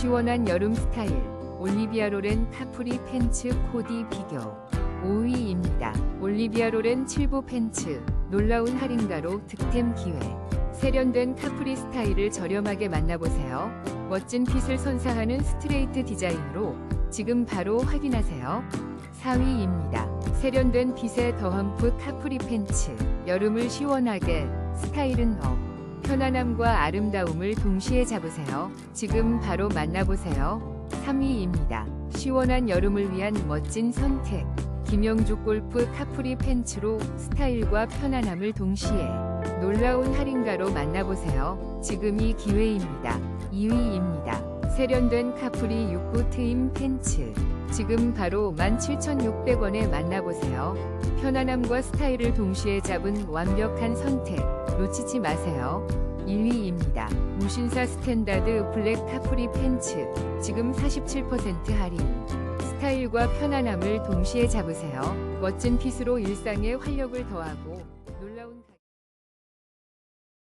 시원한 여름 스타일 올리비아 로렌 카프리 팬츠 코디 비교 5위입니다. 올리비아 로렌 7부 팬츠 놀라운 할인가로 득템 기회 세련된 카프리 스타일을 저렴하게 만나보세요. 멋진 핏을 선사하는 스트레이트 디자인으로 지금 바로 확인하세요. 4위입니다. 세련된 핏의 더함풋 카프리 팬츠 여름을 시원하게 스타일은 업 편안함과 아름다움을 동시에 잡으세요. 지금 바로 만나보세요. 3위입니다. 시원한 여름을 위한 멋진 선택. 김영주 골프 카프리 팬츠로 스타일과 편안함을 동시에 놀라운 할인가로 만나보세요. 지금이 기회입니다. 2위입니다. 세련된 카프리 6구 트임 팬츠. 지금 바로 17,600원에 만나보세요. 편안함과 스타일을 동시에 잡은 완벽한 선택. 놓치지 마세요. 1위입니다. 무신사 스탠다드 블랙 카프리 팬츠. 지금 47% 할인. 스타일과 편안함을 동시에 잡으세요. 멋진 핏으로 일상에 활력을 더하고 놀라운.